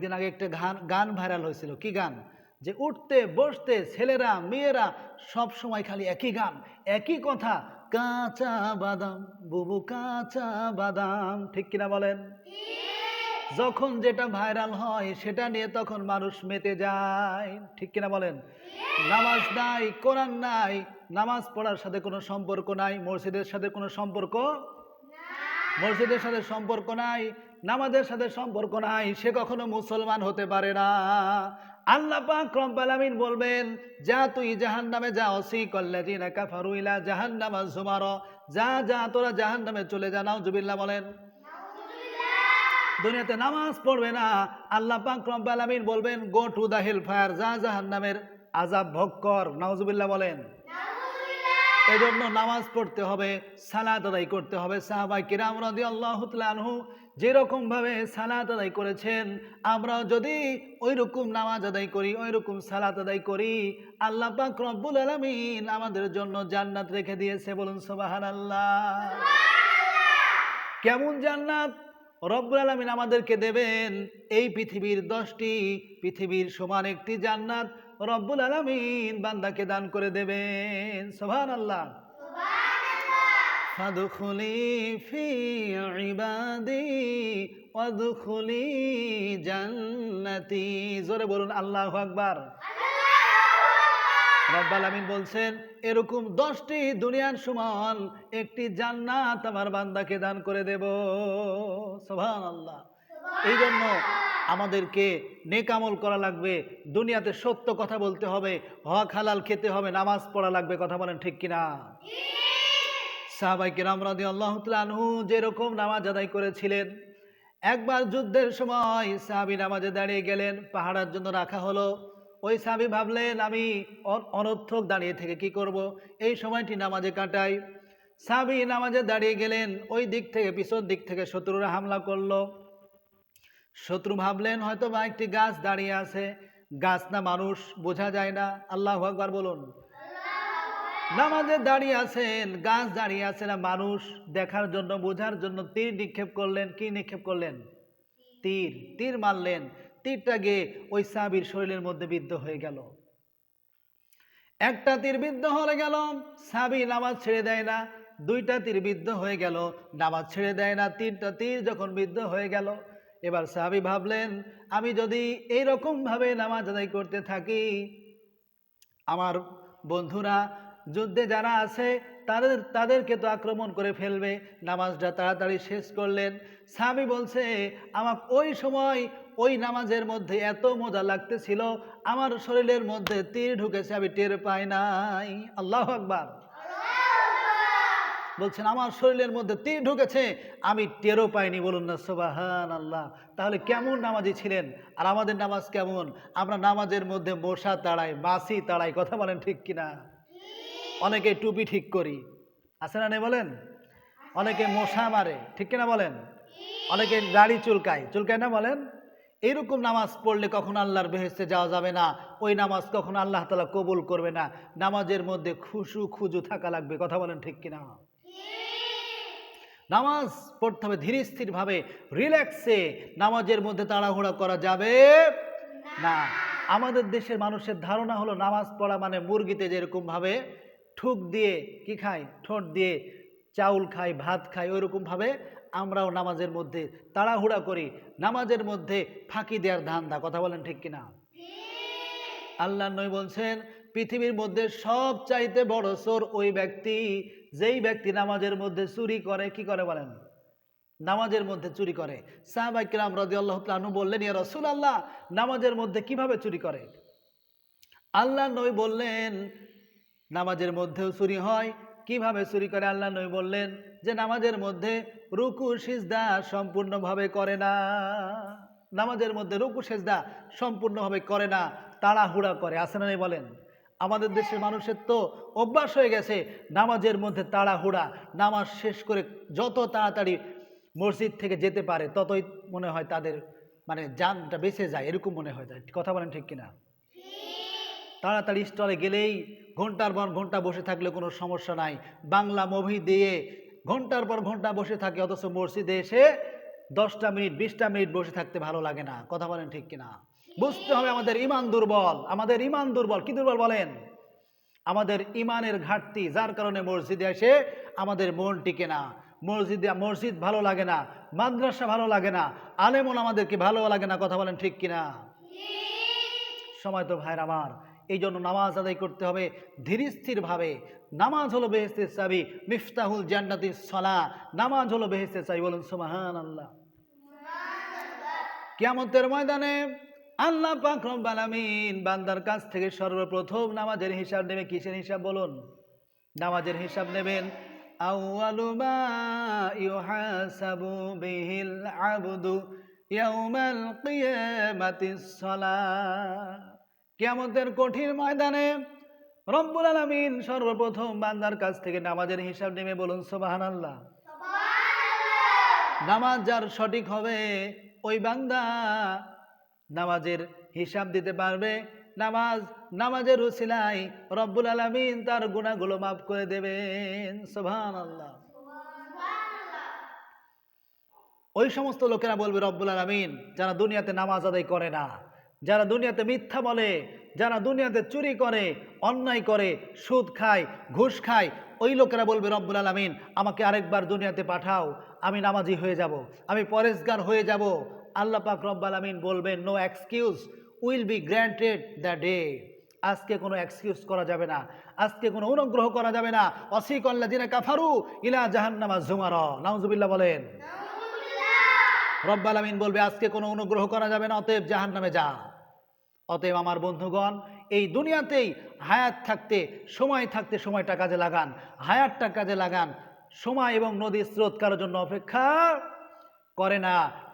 দিন আগে একটা গান গান ভাইরাল হয়েছিল। কি গান? যে উঠতে, বসতে, ছেলেরা, মেয়েরা সব সময় খালি একই গান, একই কথা, কাঁচা বাদাম, বুবু কাঁচা বাদাম, ঠিক কিনা বলেন? যখন যেটা ভাইরাল হয় সেটা নিয়ে তখন মানুষ মেতে যায়, ঠিক কিনা বলেন? নামাজ নাই, কোরআন নাই, নামাজ পড়ার সাথে কোনো সম্পর্ক নাই, মসজিদের সাথে কোনো সম্পর্ক মসজিদের সাথে সম্পর্ক নাই নামাজের সাথে সম্পর্ক নাই সে কখনো মুসলমান হতে পারে না। আল্লাহ পাক রব্বাল আমিন বলবেন যা তুই জাহান্নামে যা অসি কাফারু ইলা জাহান্নামা যুমার। যা যা তোরা জাহান্নামে চলে যা। নাউজুবিল্লাহ বলেন। দুনিয়াতে নামাজ পড়বে না। আল্লাহ পাক রব্বাল আমিন বলবেন go to the hell fire যা জাহান্নামের আজাব ভক্কর কর। নাউজুবিল্লাহ বলেন। এজন্য নামাজ পড়তে হবে সালাত আদায় করতে হবে। সাহাবাই কিরাম রাদি আল্লাহ আনহু যেরকম ভাবে সালাত আদায় করেছেন আমরা যদি ওই রকম নামাজ আদায় করি ওই রকম সালাত আদায় করি আল্লাহ পাক রব্বুল আলামিন আমাদের জন্য জান্নাত রেখে দিয়েছে বলুন সুবহানাল্লাহ। কেমন জান্নাত? রব্বুল আলামিন আমাদেরকে দেবেন এই পৃথিবীর দশটি পৃথিবীর সমান একটি জান্নাত রব্বুল আলামিন বান্দাকে দান করে দেবেন। সোহান আল্লাহ ফাদুখুলি ফি ইবাদি ওয়াদুখুলি জান্নাতি। জোরে বলুন আল্লাহু আকবার। রব্বাল আমিন বলছেন এরকম দশটি দুনিয়ার সমান একটি জান্নাত আমার বান্দাকে দান করে দেব। সোহান আল্লাহ এই জন্য আমাদেরকে নেকামল করা লাগবে, দুনিয়াতে সত্য কথা বলতে হবে, হক হালাল খেতে হবে, নামাজ পড়া লাগবে, কথা বলেন ঠিক কিনা? সাহাবাই কিরাম রাদি আল্লাহ আনহু যেরকম নামাজ আদায় করেছিলেন, একবার যুদ্ধের সময় সাহাবি নামাজে দাঁড়িয়ে গেলেন পাহাড়ার জন্য রাখা হলো। ওই সাহাবি ভাবলেন, আমি অনর্থক দাঁড়িয়ে থেকে কি করব? এই সময়টি নামাজে কাটাই। সাহাবি নামাজে দাঁড়িয়ে গেলেন, ওই দিক থেকে, পিছন দিক থেকে শত্রুরা হামলা করল। শত্রু ভাবলেন, হয়তো বা একটি গাছ দাঁড়িয়ে আছে। গাছ না মানুষ, বোঝা যায় না। আল্লাহ আকবার বলুন। নামাজে দাঁড়িয়ে আছেন, গাছ দাঁড়িয়ে আছে না মানুষ। দেখার জন্য, বোঝার জন্য তীর নিক্ষেপ করলেন। কি নিক্ষেপ করলেন? তীর। তীর মারলেন। তীরটা গিয়ে ওই সাবির শরীরের মধ্যে বিদ্ধ হয়ে গেল। একটা তীর বিদ্ধ হয়ে গেল। সাবি নামাজ ছেড়ে দেয় না। দুইটা তীর বিদ্ধ হয়ে গেল। নামাজ ছেড়ে দেয় না। তিনটা তীর যখন বিদ্ধ হয়ে গেল এবার সাহাবি ভাবলেন, আমি যদি এইরকম ভাবে নামাজ আদায় করতে থাকি, আমার বন্ধুরা যুদ্ধে যারা আছে, তাদের, তাদেরকে তো আক্রমণ করে ফেলবে। নামাজটা তাড়াতাড়ি শেষ করলেন। স্বামী বলছে আমার ওই সময় ওই নামাজের মধ্যে এত মজা লাগতেছিল, আমার শরীরের মধ্যে তীর ঢুকেছে, আমি টের পাই নাই। আল্লাহ আকবার। বলছেন, আমার শরীরের মধ্যে তীর ঢুকেছে, আমি টেরও পাইনি। বলুন না সোবাহান আল্লাহ তাহলে কেমন নামাজি ছিলেন? আর আমাদের নামাজ কেমন? আমরা নামাজের মধ্যে মশা তাড়াই মাছি তাড়াই, কথা বলেন ঠিক কিনা? অনেকে টুপি ঠিক করি। আছে না নেই বলেন? অনেকে মশা মারে, ঠিক কিনা বলেন? অনেকে গাড়ি চুলকায় চুলকায় না বলেন? এইরকম নামাজ পড়লে কখন আল্লাহর বেহেস্তে যাওয়া যাবে না। ওই নামাজ কখন আল্লাহ তালা কবুল করবে না। নামাজের মধ্যে খুশু খুজু থাকা লাগবে, কথা বলেন ঠিক কিনা? নামাজ পড়তে হবে, ধীরে স্থিরভাবে, রিল্যাক্সে নামাজের মধ্যে তাড়াহুড়া করা যাবে না। আমাদের দেশের মানুষের ধারণা হলো নামাজ পড়া মানে মুরগিতে যেরকম ভাবে ঠুক দিয়ে কি খায়, ঠোঁট দিয়ে চাউল খাই ভাত খাই ওইরকম ভাবে আমরাও নামাজের মধ্যে তাড়াহুড়া করি। নামাজের মধ্যে ফাঁকি দেওয়ার ধান্দা, কথা বলেন ঠিক কিনা? আল্লাহ নই বলছেন, পৃথিবীর মধ্যে সব চাইতে বড় চোর ওই ব্যক্তি যেই ব্যক্তি নামাজের মধ্যে চুরি করে, কি করে বলেন? নামাজের মধ্যে চুরি করে। সাহাবাইকরাম রাজি আল্লাহ তালু বললেন, ইয়া রসুল আল্লাহ নামাজের মধ্যে কীভাবে চুরি করে? আল্লাহ নই বললেন, নামাজের মধ্যেও চুরি হয়। কীভাবে চুরি করে? আল্লাহ নই বললেন যে, নামাজের মধ্যে রুকু, সিজদা সম্পূর্ণভাবে করে না। নামাজের মধ্যে রুকু, সেজদা সম্পূর্ণভাবে করে না, তাড়াহুড়া করে। আসে না নেই বলেন? আমাদের দেশের মানুষের তো অভ্যাস হয়ে গেছে, নামাজের মধ্যে তাড়াহুড়া, নামাজ শেষ করে যত তাড়াতাড়ি মসজিদ থেকে যেতে পারে, ততই মনে হয় তাদের মানে জানটা বেঁচে যায়, এরকম মনে হয় যায় কথা বলেন ঠিক কিনা? তাড়াতাড়ি স্টলে গেলেই ঘণ্টার পর ঘণ্টা বসে থাকলে কোনো সমস্যা নাই। বাংলা মুভি দিয়ে ঘণ্টার পর ঘণ্টা বসে থাকে, অথচ মসজিদে এসে দশটা মিনিট বিশটা মিনিট বসে থাকতে ভালো লাগে না। কথা বলেন ঠিক কিনা? বুঝতে হবে আমাদের ইমান দুর্বল। আমাদের ইমান দুর্বল। কি দুর্বল বলেন? আমাদের ইমানের ঘাটতি যার কারণে মসজিদে এসে আমাদের মন টিকে না। মসজিদে মসজিদ ভালো লাগে না মাদ্রাসা ভালো লাগে না আলেমন আমাদেরকে ভালো লাগে না কথা বলেন ঠিক কিনা? সময় তো ভাইর আমার। এই জন্য নামাজ আদায় করতে হবে ধীরস্থিরভাবে নামাজ হলো বেহেস্তের চাবি, মিফতাহুল জান্নাতি সলা। নামাজ হলো বেহেস্তের চাবি, বলুন সুবহান আল্লাহ কিয়ামতের ময়দানে আল্লাহ পাক বান্দার কাছ থেকে সর্বপ্রথম নামাজের হিসাব নেবে, কিসের হিসাব বলুন? নামাজের হিসাব নেবেন, আউয়ালু মা ইউহাসাবু বিহিল আবদু কিয়ামতের কঠিন ময়দানে রব্বুল আলামিন সর্বপ্রথম বান্দার কাছ থেকে নামাজের হিসাব নেবে বলুন সুবহানাল্লাহ। নামাজ যার সঠিক হবে ওই বান্দা নামাজের হিসাব দিতে পারবে। নামাজ নামাজের উসিলাই রব্বুল আলামিন তার গুণাগুলো মাফ করে দেবেন সুবহান আল্লাহ ওই সমস্ত লোকেরা বলবে রব্বুল আলামিন যারা দুনিয়াতে নামাজ আদায় করে না। যারা দুনিয়াতে মিথ্যা বলে, যারা দুনিয়াতে চুরি করে, অন্যায় করে, সুদ খায়, ঘুষ খায়, ওই লোকেরা বলবে, রব্বুল আলামিন, আমাকে আরেকবার দুনিয়াতে পাঠাও, আমি নামাজি হয়ে যাব, আমি পরেশগার হয়ে যাব। আল্লাহ পাক রব্বুল আলামিন বলবেন no excuse will be granted the day আজকে কোনো এক্সকিউজ করা যাবে না, আজকে কোনো অনুগ্রহ করা যাবে না। অসিক আল্লাহ জিনা কাফারু ইলা জাহান্নামা জুমার। নাউজুবিল্লাহ বলেন। রব্বাল আমিন বলবে, আজকে কোনো অনুগ্রহ করা যাবে না, অতএব জাহান নামে যা অতএব আমার বন্ধুগণ, এই দুনিয়াতেই হায়াত থাকতে, সময় থাকতে সময়টা কাজে লাগান। হায়াতটা কাজে লাগান। সময় এবং নদীর স্রোত কারোর জন্য অপেক্ষা করে না।